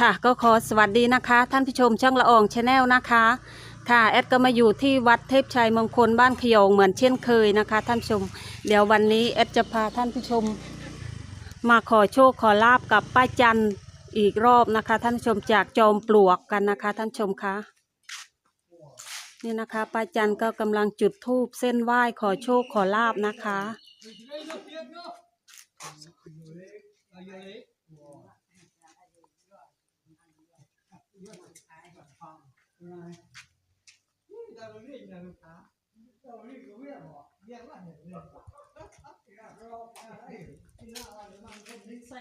ค่ะก็ขอสวัสดีนะคะ ท่านผู้ชมช่องละอองชาแนลนะคะ ค่ะแอดก็มาอยู่ที่วัดเทพชัยมงคลบ้านขยงเหมือนเช่นเคยนะคะ ท่านผู้ชม เดี๋ยววันนี้แอดจะพาท่านผู้ชม มาขอโชคขอลาบกับป้าจันอีกรอบนะคะ ท่านผู้ชมจากจอมปลวกกันนะคะ ท่านผู้ชมคะนี่นะคะป้าจันก็กำลังจุดธูปเส้นไหว้ขอโชคขอลาบนะคะ สวั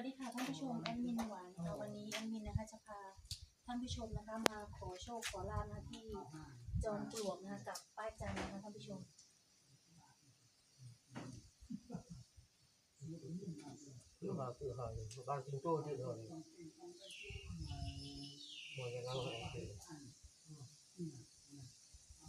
สดีค่ะท่านผู้ชมแอดมินหวานค่ะวันนี้แอดมินนะคะจะพาท่านผู้ชมนะคะมาขอโชคขอลาบนะที่จอมปลวกนะคะกับป้ายจันทร์นะคะท่านผู้ชม tự hào tự hào ban chúng tôi tự hào ngoài cái năng này thì นี่นะ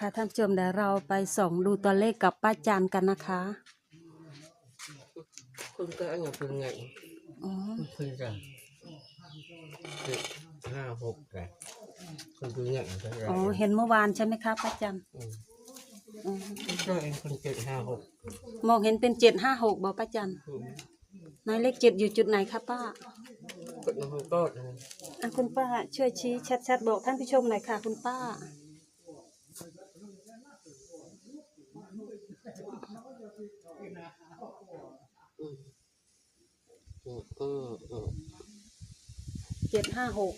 คะท่านผู้ชมเดี๋ยวเราไปส่องดูตัวเลขกับป้าจันกันนะคะ không có anh là phương ngạnh อ๋อ phương ra tự ha hộp cả không phương ngạnh là ra อ๋อเห็นเมื่อวานใช่ไหมคะป้าจัน ừ. อืม cho em không tự ha hộp มองเห็นเป็นเจ็ดห้าหกบอกป้าจัน ừ. หมายเลขเจ็ดอยู่จุดไหนคะป้า vẫn nó không tốt อะคุณป้าช่วยชี้ชัดๆบอกท่านผู้ชมหน่อยค่ะคุณป้า ừ. Ừ. Ừ. Ừ. เจ็ดห้าหก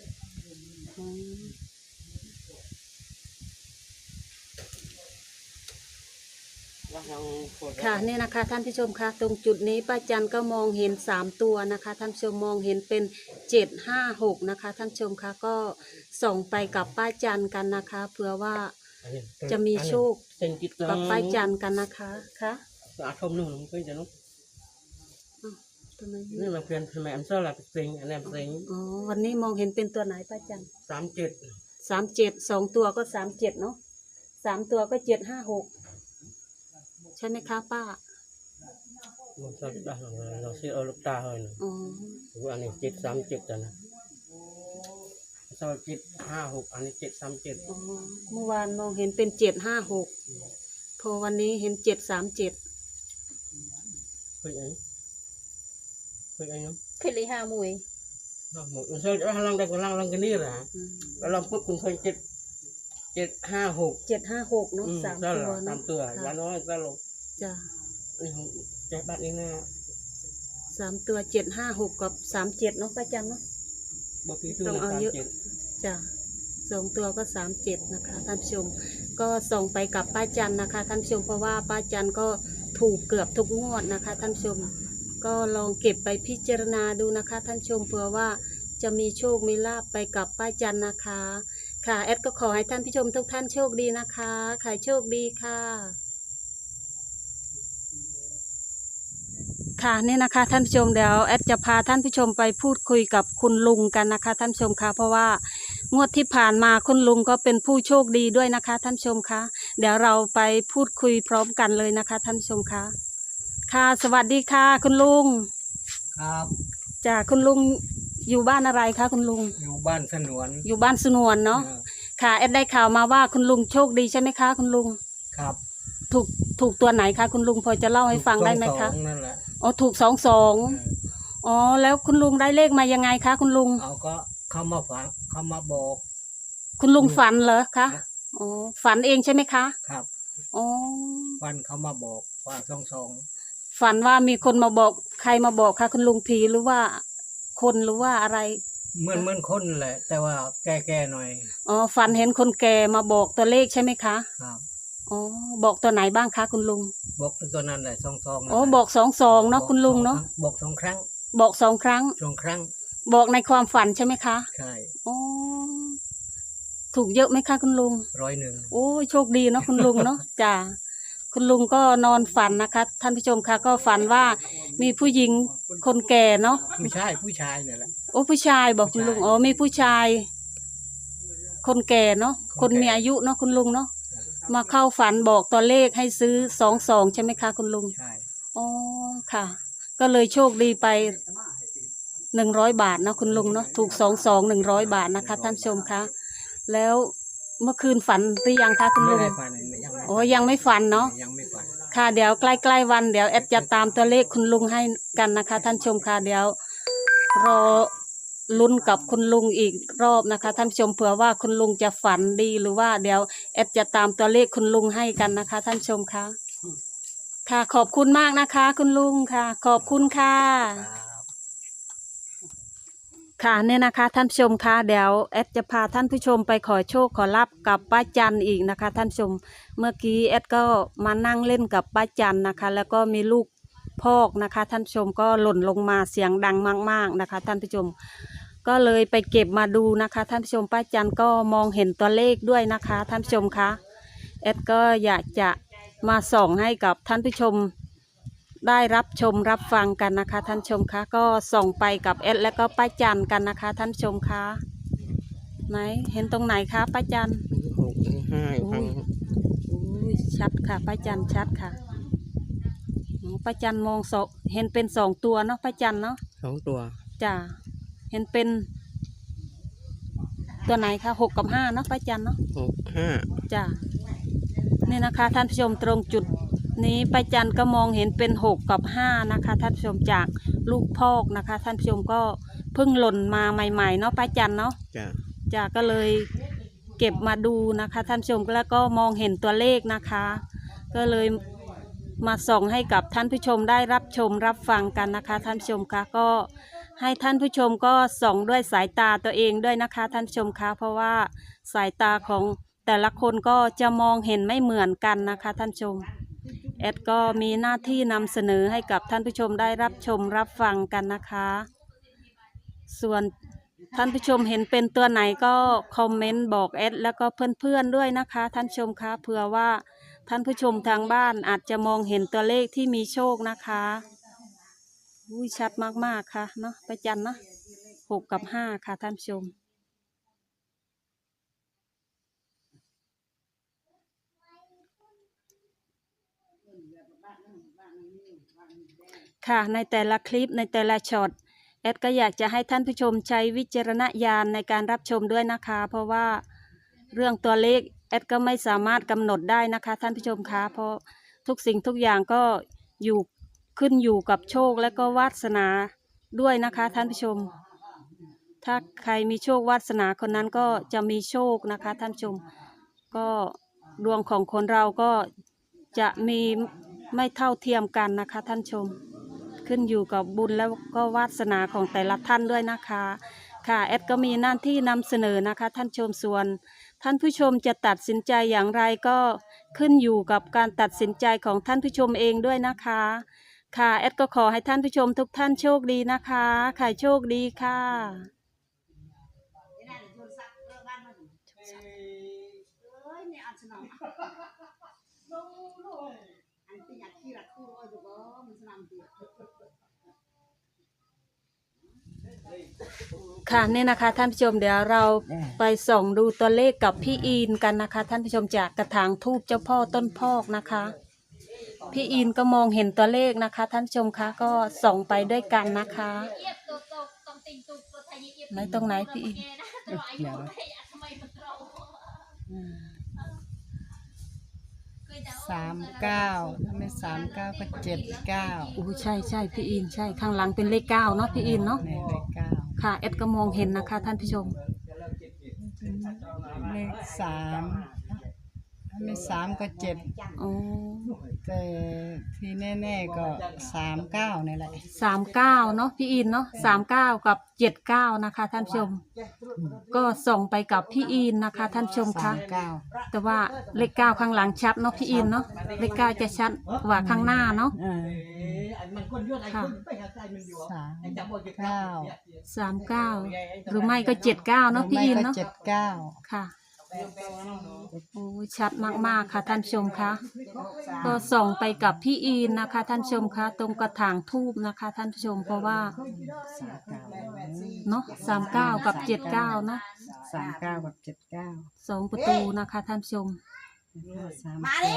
Bác đang phột ค่ะนี่นะคะ ท่านผู้ชมคะตรงจุดนี้ป้าจันก็มองเห็นสามตัวนะคะ ท่านผู้ชมมองเห็นเป็นเจ็ดห้าหกนะคะ ท่านผู้ชมคะก็ส่งไปกับป้าจันกันนะคะเผื่อว่าจะมีโชค Tên chít กับป้าจันกันนะคะค่ะ Dạ không nữa không phải nó ทำไมนี่มันเป็นทำไมอันเซอร์ละเป็นสิงอันนี้เป็นสิงอ๋อวันนี้มองเห็นเป็นตัวไหนป้าจันสามเจ็ดสามเจ็ดสองตัวก็สามเจ็ดเนาะสามตัวก็เจ็ดห้าหกใช่ไหมคะป้ามันชอบได้เราซื้อเอาลูกตาเฮ้ยอ๋อหรืออันนี้เจ็ดสามเจ็ดนะชอบเจ็ดห้าหกอันนี้เจ็ดสามเจ็ดอ๋อเมื่อวานมองเห็นเป็นเจ็ดห้าหกพอวันนี้เห็นเจ็ดสามเจ็ด เคยไอ้เคยไอ้น้องเคยเลยห้ามวยหมดมันชอบจะลังได้ก็ลังลังกันนี่แหละแล้วเราปุ๊บคุณเคยเจ็ดเจ็ดห้าหกเจ็ดห้าหกเนาะอืมสามได้ตัวหรอเนาะสามตัวค่ะยาน้อยก็ลงจ้ะนี่ของใจบ้านนี้นะสามตัวเจ็ดห้าหกกับสามเจ็ดเนาะป้าจันเนาะบอกพี่ตู้ต้องนะเอาสามเยอะเจ็ดจ้ะสองตัวก็สามเจ็ดนะคะท่านผู้ชม ก็ส่งไปกับป้าจันนะคะท่านผู้ชมเพราะว่าป้าจันก็ ถูกเกือบทุกงวดนะคะท่านชม ก็ลองเก็บไปพิจารณาดูนะคะ ท่านชมเผื่อว่าจะมีโชคมีลาบไปกับป้าจันนะคะ ค่ะแอดก็ขอให้ท่านผู้ชมทุกท่านโชคดีนะคะขายโชคดีค่ะ ค่ะนี่นะคะท่านผู้ชมเดี๋ยวแอดจะพาท่านผู้ชมไปพูดคุยกับคุณลุงกันนะคะ ท่านผู้ชมคะเพราะว่า งวดที่ผ่านมาคุณลุงก็เป็นผู้โชคดีด้วยนะคะ ท่านผู้ชมคะเดี๋ยวเราไปพูดคุยพร้อมกันเลยนะคะ ท่านผู้ชมคะค่ะ สวัสดีค่ะ คุณลุงครับจ้ะคุณลุงอยู่บ้านอะไรคะคุณลุง อยู่บ้านสนวน อยู่บ้านสนวนเนาะออค่ะแอดได้ข่าวมาว่าคุณลุงโชคดีใช่ไหมคะ คุณลุงครับ ถูกถูกตัวไหนคะคุณลุงพอจะเล่าให้ฟังได้ไหมสคะองนั่นแหละอ๋อถูกสองสองเอออ๋อแล้วคุณลุงได้เลขมายังไงคะคุณลุงเอาก็เขามาฝัง เขามาบอกคุณลุงฝันเหรอคะอ๋อฝันเองใช่ไหมคะครับอ๋อวันเขามาบอกว่าสองสองฝันว่ามีคนมาบอกใครมาบอกคะคุณลุงผีหรือว่าคนหรือว่าอะไรเหมือนเหมือนคนแหละ แต่ว่าแก่ๆหน่อยอ๋อฝันเห็นคนแก่มาบอกตัวเลขใช่ไหมคะครับออ๋อบอกตัวไหนบ้างคะคุณลุง บอกตัวนั้นแหละซองซองนั่นอ๋อแหละบอกสองสองเนาะคุณลุงเนาะบอกสองครั้ง บอกสองครั้งสองครั้ง บอกในความฝันใช่ไหมคะใช่อ๋อถูกเยอะไหมคะคุณลุง ร้อยหนึ่งโอ้ยโชคดีเนาะคุณลุงเนาะจ้าคุณลุงก็นอนฝันนะคะ ท่านผู้ชมคะก็ฝันว่ามีผู้หญิงคนแก่เนาะไม่ใช่ผู้ชายเนี่ยแหละโอ้ผู้ชายบอกคุณลุงอ๋อมีผู้ชาย คนแก่เนาะคนมีอายุเนาะคุณลุงเนาะมาเข้าฝันบอกตัวเลขให้ซื้อสองสองใช่ไหมคะคุณลุงใช่อ๋อค่ะ ก็เลยโชคดีไป หนึ่งร้อยบาทเนาะคุณลุงเนาะถูกสองสองหนึ่งร้อยบาทนะคะ ท่านผู้ชมคะแล้วเมื่อคืนฝันหรือยังคะคุณไม่ลุงได้ฝันยังไม่โอ้ยังไม่ฝันเนาะยังไม่ฝันค่ะเดี๋ยวใกล้ๆวันเดี๋ยวแอดจะตามตัวเลขคุณลุงให้กันนะคะ ท่านชมค่ะเดี๋ยวรอลุ้นกับคุณลุงอีกรอบนะคะ ท่านผู้ชมเผื่อว่าคุณลุงจะฝันดีหรือว่าเดี๋ยวแอดจะตามตัวเลขคุณลุงให้กันนะคะ ท่านชมค่ะค่ะขอบคุณมากนะคะ คุณลุงค่ะ ขอบคุณค่ะ ค่ะเนี่ยนะคะท่านผู้ชมคะเดี๋ยวแอดจะพาท่านผู้ชมไปขอโชคขอรับกับป้าจันอีกนะคะ ท่านผู้ชมเมื่อกี้แอดก็มานั่งเล่นกับป้าจันนะคะ แล้วก็มีลูกพอกนะคะ ท่านผู้ชมก็หล่นลงมาเสียงดังมาก ๆนะคะ ท่านผู้ชม ก็เลยไปเก็บมาดูนะคะ ท่านผู้ชมป้าจันก็มองเห็นตัวเลขด้วยนะคะ ท่านผู้ชมคะแอดก็อยากจะมาส่องให้กับท่านผู้ชม ได้รับชมรับฟังกันนะคะ ท่านผู้ชมคะก็ส่องไปกับแอดและก็ป้าจันกันนะคะ ท่านผู้ชมคะไหนเห็นตรงไหนคะป้าจันหกห้าพังอุ้ยชัดค่ะป้าจันชัดค่ะอ๋อป้าจันมองสองเห็นเป็นสองตัวเนาะป้าจันเนาะสองตัวจ้าเห็นเป็น ตัวไหนคะหกกับห้าเนาะป้าจันเนาะหกห้าจ้านี่นะคะ ท่านผู้ชมตรงจุด นี้ป้าจันก็มองเห็นเป็นหกกับห้านะคะ ท่านผู้ชมจากลูกพอกนะคะ ท่านผู้ชมก็เพิ่งหล่นมาใหม่ๆเนาะป้าจันเนาะจ้ะจ้าก็เลยเก็บมาดูนะคะ ท่านผู้ชมแล้วก็มองเห็นตัวเลขนะคะ ก็เลยมาส่องให้กับท่านผู้ชมได้รับชมรับฟังกันนะคะ ท่านผู้ชมคะก็ให้ท่านผู้ชมก็ส่องด้วยสายตาตัวเองด้วยนะคะ ท่านผู้ชมคะเพราะว่าสายตาของแต่ละคนก็จะมองเห็นไม่เหมือนกันนะคะ ท่านผู้ชม แอดก็มีหน้าที่นำเสนอให้กับท่านผู้ชมได้รับชมรับฟังกันนะคะ ส่วนท่านผู้ชมเห็นเป็นตัวไหนก็คอมเมนต์บอกแอดแล้วก็เพื่อนๆด้วยนะคะ ท่านชมคะเผื่อว่าท่านผู้ชมทางบ้านอาจจะมองเห็นตัวเลขที่มีโชคนะคะอุ้ยชัดมากๆค่ะเนาะไปจันเนาะหกกับห้าค่ะท่านผู้ชม ค่ะในแต่ละคลิปในแต่ละช็อตแอดก็อยากจะให้ท่านผู้ชมใช้วิจารณญาณในการรับชมด้วยนะคะ เพราะว่าเรื่องตัวเลขแอดก็ไม่สามารถกำหนดได้นะคะ ท่านผู้ชมคะเพราะทุกสิ่งทุกอย่างก็อยู่ขึ้นอยู่กับโชคและก็วาสนาด้วยนะคะ ท่านผู้ชม ถ้าใครมีโชควาสนาคนนั้นก็จะมีโชคนะคะ ท่านผู้ชม ก็ดวงของคนเราก็ จะมีไม่เท่าเทียมกันนะคะท่านชม ขึ้นอยู่กับบุญแล้วก็วาสนาของแต่ละท่านด้วยนะคะ ค่ะแอดก็มีหน้าที่นำเสนอนะคะท่านชมส่วน ท่านผู้ชมจะตัดสินใจอย่างไรก็ขึ้นอยู่กับการตัดสินใจของท่านผู้ชมเองด้วยนะคะ ค่ะแอดก็ขอให้ท่านผู้ชมทุกท่านโชคดีนะคะขายโชคดีค่ะ ค่ะนี่นะคะท่านผู้ชมเดี๋ยวเราไปส่องดูตัวเลขกับพี่อีนกันนะคะ ท่านผู้ชมจากกระถางทูบเจ้าพ่อต้นพอกนะคะ พี่อีนก็มองเห็นตัวเลขนะคะ ท่านผู้ชมคะก็ส่องไปด้วยกันนะคะไหนตรงไหนพี่อิน สามเก้าถ้าไม่สามเก้าก็เจ็ดเก้าอู้ใช่ใช่พี่อินใช่ข้างหลังเป็นเลขเก้าเนาะพี่อินเนาะในเลขเก้าค่ะเอ็ดก็มองเห็นนะคะ ท่านผู้ชมเลขสามถ้าไม่สามก็เจ็ด อ๋อ แต่ที่แน่ๆก็สามเก้านี่แหละสามเก้าเนาะพี่อินเนาะสามเก้ากับเจ็ดเก้านะคะ ท่านผู้ชม ก็ส่งไปกับพี่อินนะคะ ท่านผู้ชมคะสามเก้าแต่ว่าเลขเก้าข้างหลังชัดเนาะพี่อินเนาะเลขเก้าจะชัดกว่าข้างหน้าเนาะเออมันคนเยอะไอ้ค่ะคนไปหาใครมันอยู่สามไอ้จำบอกจะเก้าสามเก้าหรือไม่ก็เจ็ดเก้าเนาะพี่ไม่อินก็เนาะเจ็ดเก้าค่ะ โอ้ยชัดมากๆค่ะท่านผู้ชมคะก็ส่งไปกับพี่อินนะคะ ท่านผู้ชมคะตรงกระถางทูบนะคะ ท่านผู้ชมเพราะว่าสามเก้าเนาะสามเก้ากับเจ็ดเก้าเนาะสามเก้ากับเจ็ดเก้าสองประตูนะคะ ท่านผู้ชมสามเก้า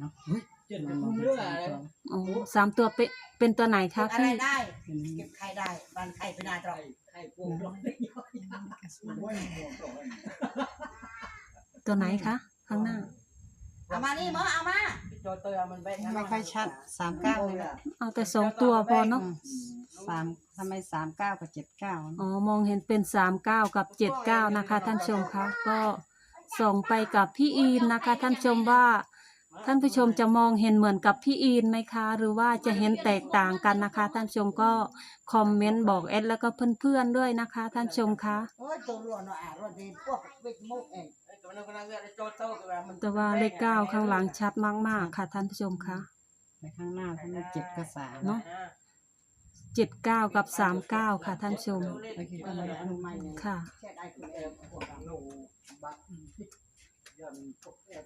เนาะเฮ้ยเจ็ดคุณเรื่องอะไรโอ้สามตัวเป็นเป็นตัวไหนคะอะไรพี่ได้เป็นเก็บไข่ได้บ้านไข่เป็นนาตรอยไข่ปูร้อนได้ย่อย ตัวไหนคะ ข้างหน้า เอามานี่หมอเอามาจอเตอร์มันแบกไม่ค่อยชัดสามเก้าเลยละเอาแต่สองตัวพอเนาะอืมสามทำไมสามเก้ากับเจ็ดเก้าอ๋อมองเห็นเป็นสามเก้ากับเจ็ดเก้านะคะท่านผู้ชมคะก็ส่งไปกับพี่อีนนะคะ ท่านผู้ชมว่า ท่านผู้ชมจะมองเห็นเหมือนกับพี่อีนไหมคะ หรือว่าจะเห็นแตกต่างกันนะคะ ท่านผู้ชมก็คอมเมนต์บอกแอดแล้วก็เพื่อนๆด้วยนะคะ ท่านผู้ชมคะ โอ้ยตัวรัวเนาะอะรัวดีพวกเวทมุกเองตัวนั้นก็นั่งเรียกจอเตอร์ก็มันแต่ว่าเลขเก้าข้างหลังชัดมากๆ ค่ะท่านผู้ชมคะในข้างหน้าเขามีเจ็ดกับสามเนาะเจ็ดเก้ากับสามเก้าค่ะท่านผู้ชมโอเคก็มาดูใหม่เนี่ยค่ะแค่ได้คนเอเอองพวกหนูบัตรยันพวกแอบ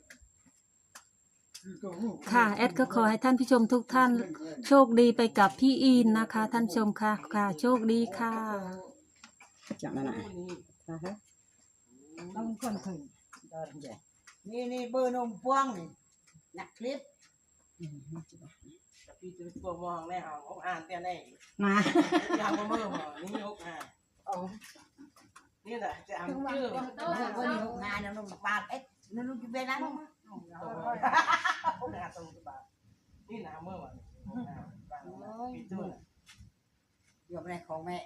ค่ะ แอดก็ขอให้ท่านผู้ชมทุกท่าน โชคดีไปกับพี่อีนนะคะ ท่านผู้ชมค่ะค่ะ โชคดีค่ะจังนั่นน่ะนะฮะต้องคนถึง ดอนใหญ่นี่นี่เบอร์นมพวงนี่นักคลิปอืมพี่จะตัวมองแน่เอาอ่านเตี้ยแน่มาอยากมาเมื่อมนี่ยกอ่านนี่แหละจะอ่านชื่อเออวันนี้ลูกงานแล้วนมปาดเอ๊ะนั่นลูกกินไปนั้นผมหาตรงบ้านนี่หนาเมื่อวันพี่ตัวเดี๋ยวไปของแม่